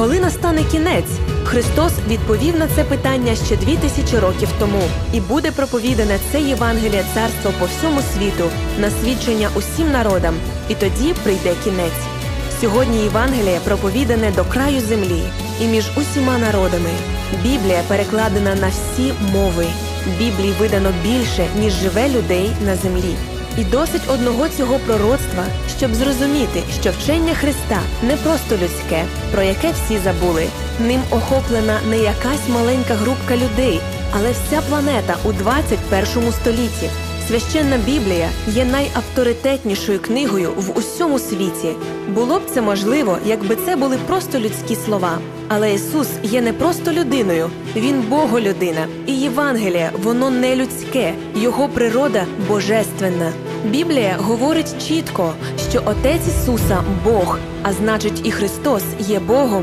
Коли настане кінець, Христос відповів на це питання ще дві тисячі років тому, і буде проповідане це Євангеліє царство по всьому світу на свідчення усім народам, і тоді прийде кінець. Сьогодні Євангеліє проповідане до краю землі і між усіма народами. Біблія перекладена на всі мови. Біблії видано більше, ніж живе людей на землі. І досить одного цього пророцтва, щоб зрозуміти, що вчення Христа не просто людське, про яке всі забули. Ним охоплена не якась маленька групка людей, але вся планета у 21 столітті. Священна Біблія є найавторитетнішою книгою в усьому світі. Було б це можливо, якби це були просто людські слова. Але Ісус є не просто людиною, Він Боголюдина. І Євангеліє, воно не людське, його природа божественна. Біблія говорить чітко, що Отець Ісуса Бог, а значить, і Христос є Богом